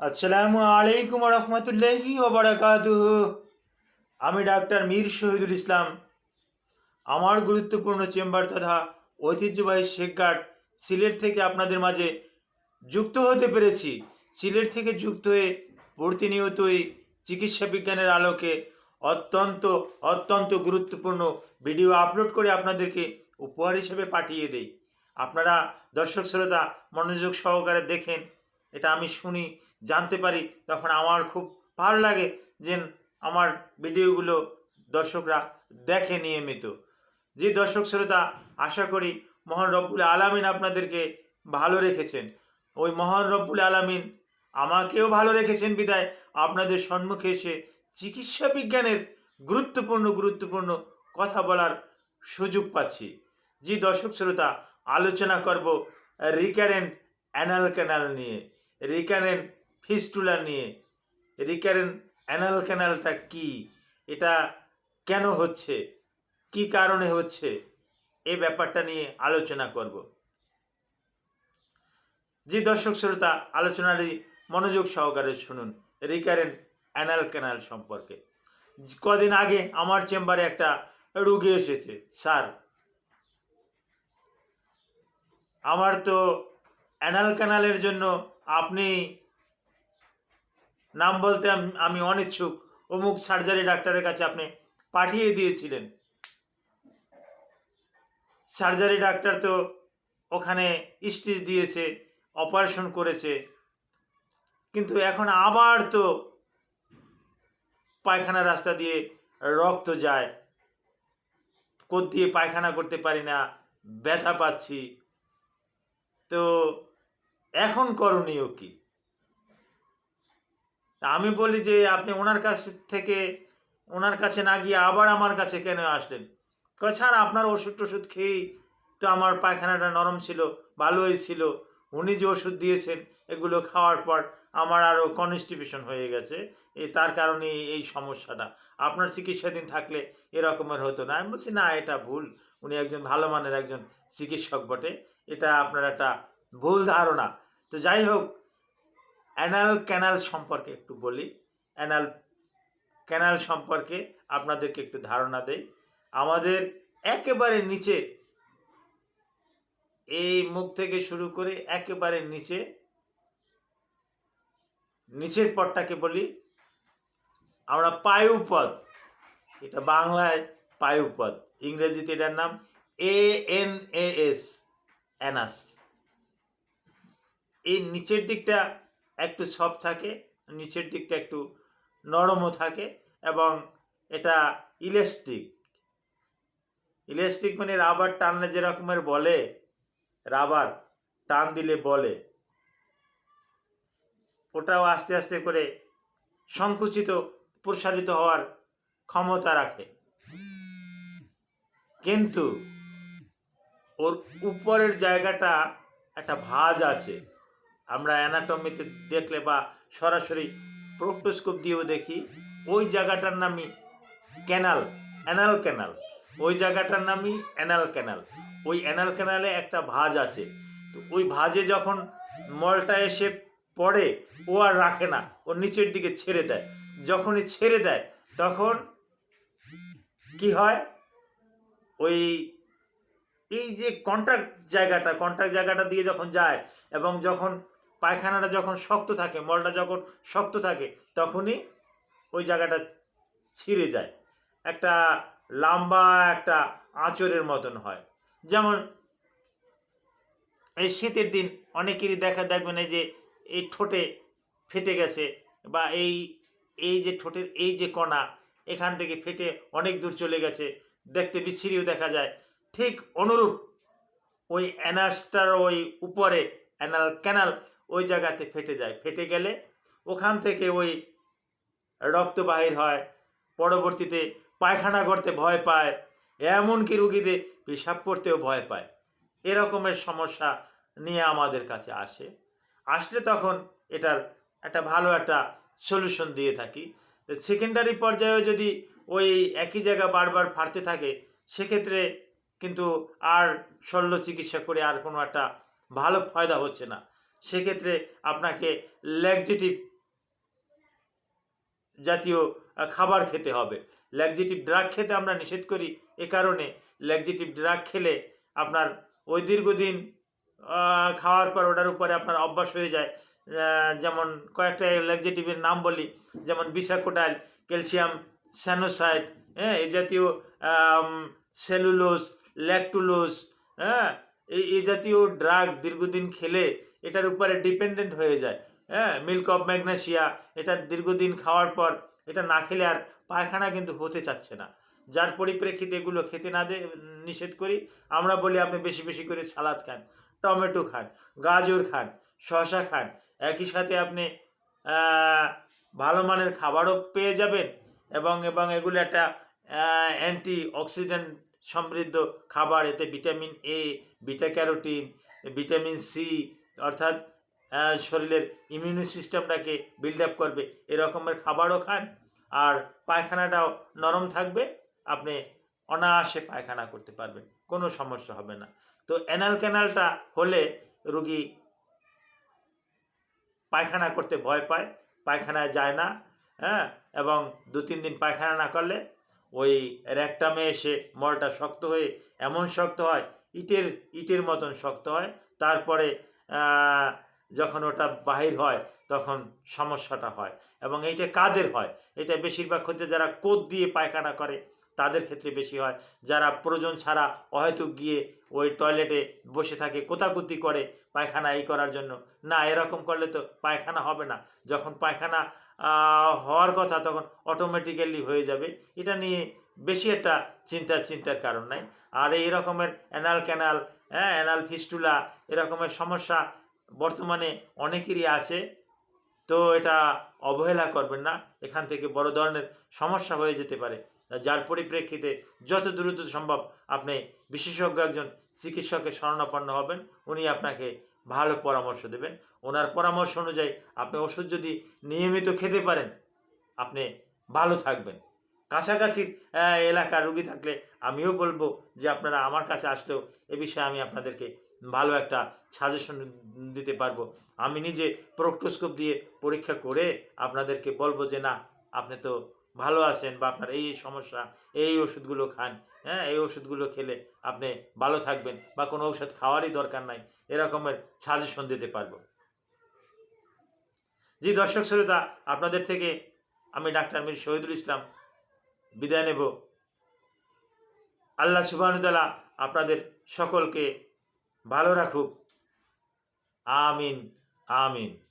আসসালামু আলাইকুম রহমতুল্লাহি ওবরাকাতুহ। আমি ডাক্তার মীর শহীদুল ইসলাম। আমার গুরুত্বপূর্ণ চেম্বার তথা ঐতিহ্যবাহী শেখঘাট সিলেট থেকে আপনাদের মাঝে যুক্ত হতে পেরেছি। সিলেট থেকে যুক্ত হয়ে প্রতিনিয়তই চিকিৎসা বিজ্ঞানের আলোকে অত্যন্ত অত্যন্ত গুরুত্বপূর্ণ ভিডিও আপলোড করে আপনাদেরকে উপহার হিসেবে পাঠিয়ে দেই। আপনারা দর্শক শ্রোতা মনোযোগ সহকারে দেখেন। এটা আমি শুনি, জানতে পারি। তখন আমার খুব ভালো লাগে যে আমার ভিডিওগুলো দর্শকরা দেখে নিয়মিত। যে দর্শক শ্রোতা, আশা করি মহান রব্বুল আলামিন আপনাদেরকে ভালো রেখেছেন। ওই মহান রব্বুল আলামিন আমাকেও ভালো রেখেছেন বিদায়। আপনাদের সম্মুখে এসে চিকিৎসা বিজ্ঞানের গুরুত্বপূর্ণ গুরুত্বপূর্ণ কথা বলার সুযোগ পাচ্ছি। যে দর্শক শ্রোতা, আলোচনা করব রিকারেন্ট অ্যানাল ক্যানাল নিয়ে। রিকারেন্ট ফিস্টুলা নিয়ে, রিকারেন্ট অ্যানাল ক্যানালটা কি, এটা কেন হচ্ছে, কি কারণে হচ্ছে, এ ব্যাপারটা নিয়ে আলোচনা করব। যে দর্শক শ্রোতা আলোচনারই মনোযোগ সহকারে শুনুন, রিকারেন্ট অ্যানাল ক্যানাল সম্পর্কে। কদিন আগে আমার চেম্বারে একটা রুগী এসেছে, স্যার। আমার তো অ্যানাল ক্যানালের জন্য আপনি নাম বলতে আমি অনিচ্ছুক। অমুক সার্জারি ডাক্তারের কাছে আপনি পাঠিয়ে দিয়েছিলেন। সার্জারি ডাক্তার তো ওখানে স্টিচ দিয়েছে অপারেশন করেছে। কিন্তু এখন আবার তো পায়খানা রাস্তা দিয়ে রক্ত যায়। কোদ দিয়ে পায়খানা করতে পারি না, ব্যথা পাচ্ছি। তো এখন করণীয় কি? আমি বলি যে, আপনি ওনার কাছ থেকে, ওনার কাছে না গিয়ে আবার আমার কাছে কেন আসলেন? স্যার, আপনার ওষুধ টষুধ খেয়েই তো আমার পায়খানাটা নরম ছিল, ভালোই ছিল। উনি যে ওষুধ দিয়েছেন, এগুলো খাওয়ার পর আমার আরও কনস্টিপেশন হয়ে গেছে। এই তার কারণে এই সমস্যাটা। আপনার চিকিৎসাধীন থাকলে এরকমের হতো না। আমি বলছি, না, এটা ভুল। উনি একজন ভালো মানের একজন চিকিৎসক বটে। এটা আপনার একটা ভুল ধারণা। তো যাই হোক অ্যানাল ক্যানাল সম্পর্কে একটু বলি। অ্যানাল ক্যানাল সম্পর্কে আপনাদেরকে একটু ধারণা দেই। আমাদের একেবারে নিচে, এই মুখ থেকে শুরু করে একেবারে নিচে, নিচের পথটাকে বলি, আমরা পায়ুপদ, এটা বাংলায় পায়ুপদ, ইংরেজিতে এটার নাম A N A S anus এই নিচের দিকটা একটু সফট থাকে, নিচের দিকটা একটু নরমও থাকে এবং এটা ইলাস্টিক ইলাস্টিক মানে রাবার টানলে যেরকমের বলে রাবার টান দিলে বলে। ওটাও আস্তে আস্তে করে সংকুচিত, প্রসারিত হওয়ার ক্ষমতা রাখে। কিন্তু ওর উপরের জায়গাটা একটা ভাঁজ আছে। আমরা অ্যানাটমিতে দেখলে বা সরাসরি প্রোক্টোস্কোপ দিয়েও দেখি, ওই জায়গাটার নামই ক্যানাল অ্যানাল ক্যানাল ওই জায়গাটার নামই অ্যানাল ক্যানাল ওই অ্যানাল ক্যানালে একটা ভাঁজ আছে। তো ওই ভাঁজে যখন মলটা এসে পড়ে, ও আর রাখে না, ও নিচের দিকে ছেড়ে দেয়। যখনই ছেড়ে দেয়, তখন কি হয়? ওই, এই যে কন্ট্রাক্ট জায়গাটা কন্ট্রাক্ট জায়গাটা দিয়ে যখন যায়, এবং যখন পায়খানাটা যখন শক্ত থাকে, মলটা যখন শক্ত থাকে, তখনই ওই জায়গাটা ছিঁড়ে যায়। একটা লম্বা একটা আঁচড়ের মতন হয়। যেমন এই শীতের দিন অনেকেরই দেখা, দেখবেন এই যে, এই ঠোঁটে ফেটে গেছে বা এই এই যে ঠোঁটের এই যে কণা, এখান থেকে ফেটে অনেক দূর চলে গেছে, দেখতে বিচ্ছিরিও দেখা যায়। ঠিক অনুরূপ ওই অ্যানাসটার ওই উপরে, অ্যানাল ক্যানাল ওই জায়গাতে ফেটে যায়। ফেটে গেলে ওখান থেকে ওই রক্ত বাহির হয়, পরবর্তীতে পায়খানা করতে ভয় পায়, এমনকি রুগীতে পেশাব করতেও ভয় পায়। এরকমের সমস্যা নিয়ে আমাদের কাছে আসে। আসলে তখন এটার একটা ভালো একটা সলিউশন দিয়ে থাকি। সেকেন্ডারি পর্যায়েও যদি ওই একই জায়গা বারবার ফাটতে থাকে, সেক্ষেত্রে কিন্তু আর শল্য চিকিৎসা করে আর কোনো একটা ভালো ফায়দা হচ্ছে না। সেক্ষেত্রে আপনাকে ল্যাকজেটিভ জাতীয় খাবার খেতে হবে। ল্যাকজেটিভ ড্রাগ খেতে আমরা নিষেধ করি এ কারণে ল্যাকজেটিভ ড্রাগ খেলে আপনার ওই দীর্ঘদিন খাওয়ার পর ওটার উপরে আপনার অভ্যাস হয়ে যায়। যেমন কয়েকটা ল্যাকজেটিভের নাম বলি, যেমন বিসাকোটাইল ক্যালসিয়াম স্যানোসাইড হ্যাঁ এই জাতীয় সেলুলোজ ল্যাকটুলোজ হ্যাঁ এই এই জাতীয় ড্রাগ দীর্ঘদিন খেলে এটার উপরে ডিপেন্ডেন্ট হয়ে যায়। হ্যাঁ মিল্ক অফ ম্যাগনেশিয়া এটা দীর্ঘদিন খাওয়ার পর এটা না খেলে আর পায়খানা কিন্তু হতে চাচ্ছে না। যার পরিপ্রেক্ষিতে এগুলো খেতে না দে, নিষেধ করি, আমরা বলি আপনি বেশি বেশি করে সালাদ খান, টমেটো খান, গাজর খান, শসা খান, একই সাথে আপনি ভালো মানের খাবারও পেয়ে যাবেন এবং এবং এগুলো একটা অ্যান্টি অক্সিডেন্ট সমৃদ্ধ খাবার, এতে vitamin A beta carotene vitamin C অর্থাৎ শরীরের ইমিউনি সিস্টেমটাকে বিল্ড আপ করবে। এরকমের খাবারও খান, আর পায়খানাটাও নরম থাকবে, আপনি অনায়াসে পায়খানা করতে পারবেন, কোনো সমস্যা হবে না। তো অ্যানাল ক্যানালটা হলে রুগী পায়খানা করতে ভয় পায়, পায়খানায় যায় না হ্যাঁ এবং দু তিন দিন পায়খানা না করলে ওই র্যাকটামে এসে মলটা শক্ত হয়ে এমন শক্ত হয়, ইটের ইটের মতন শক্ত হয়, তারপরে 啊 যখন ওটা বাহির হয়, তখন সমস্যাটা হয় এবং এইটা কাদের হয়? এটা বেশিরভাগ ক্ষেত্রে যারা কোদ দিয়ে পায়খানা করে, তাদের ক্ষেত্রে বেশি হয়। যারা প্রয়োজন ছাড়া অহেতুক গিয়ে ওই টয়লেটে বসে থাকে কোতাকুতি করে পায়খানা এই করার জন্য। না, এরকম করলে তো পায়খানা হবে না। যখন পায়খানা হওয়ার কথা, তখন অটোমেটিক্যালি হয়ে যাবে। এটা নিয়ে বেশি একটা চিন্তার চিন্তার কারণ নাই। আর এই রকমের অ্যানাল ক্যানাল হ্যাঁ অ্যানাল ফিস্টুলা এরকমের সমস্যা বর্তমানে অনেকেরই আছে। তো এটা অবহেলা করবেন না। এখান থেকে বড় ধরনের সমস্যা হয়ে যেতে পারে। যার পরিপ্রেক্ষিতে যত দ্রুত সম্ভব আপনি বিশেষজ্ঞ একজন চিকিৎসকের শরণাপন্ন হবেন। উনি আপনাকে ভালো পরামর্শ দেবেন। ওনার পরামর্শ অনুযায়ী আপনি ওষুধ যদি নিয়মিত খেতে পারেন, আপনি ভালো থাকবেন। কাছাকাছির এলাকার রুগী থাকলে আমিও বলব যে, আপনারা আমার কাছে আসলেও এ বিষয়ে আমি আপনাদেরকে ভালো একটা সাজেশন দিতে পারব। আমি নিজে প্রোক্টোস্কোপ দিয়ে পরীক্ষা করে আপনাদেরকে বলব যে, না, আপনি তো ভালো আছেন বা আপনার এই সমস্যা, এই ওষুধগুলো খান হ্যাঁ এই ওষুধগুলো খেলে আপনি ভালো থাকবেন বা কোনো ওষুধ খাওয়ারই দরকার নাই। এরকমের সাজেশন দিতে পারব। জি, দর্শক শ্রোতা, আপনাদের থেকে আমি ডাক্তার মীর শহীদুল ইসলাম বিদায় নেব। আল্লাহ সুবাহতালা আপনাদের সকলকে ভালো রাখুক। আমিন আমিন।